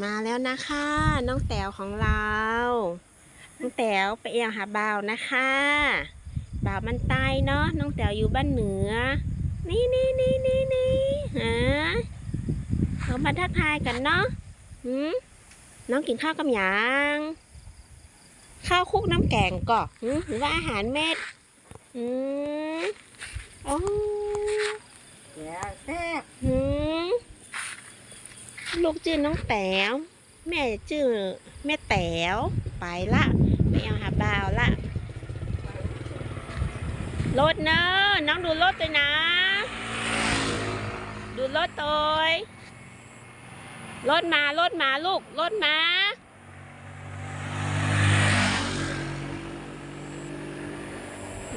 มาแล้วนะคะ น้องแต๋วของเรา น้องแต๋วไปเอียงหาบ่าวนะคะบ่าวมันตายเนาะน้องแต๋วอยู่บ้านเหนือ นี่นี่นี่นี่นี่ฮะเขามาทักทายกันเนาะหืมน้องกินข้าวกับหยังข้าวคุกน้ำแกงก่อหืมหรือว่าอาหารเม็ดอืมโอ้ แซ่บแซ่บ หืม ลูกชื่อน้องแต๋วแม่ชื่อแม่แต๋วไปละไม่เอาหาบ่าวละรถเนอะน้องดูรถด้วยนะ ดูรถตัวรถมารถมาลูกรถมา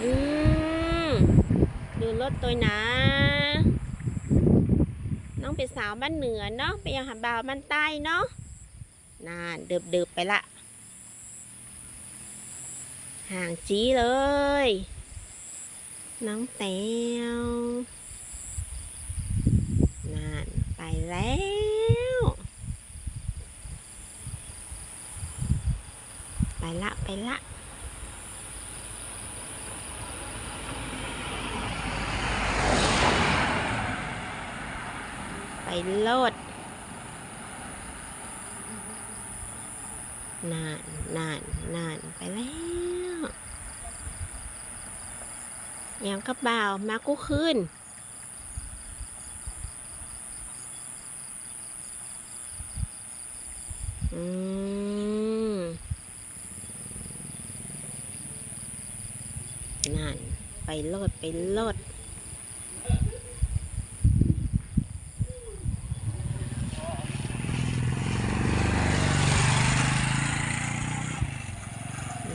อืมดูรถตัวนะ เป็นสาวบ้านเหนือเนาะไปยังหาบ่าวบ้านใต้เนาะนานเดือบเดือบๆไปละ ห่างจีเลย น้องแตวนานไปแล้วไปละไปละ โลดนานนานนานไปแล้วยังกระบ่ามากู้คืนอืมนั่นไปโลดไปโลด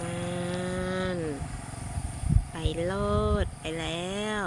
นั่น ไป โลดไปแล้ว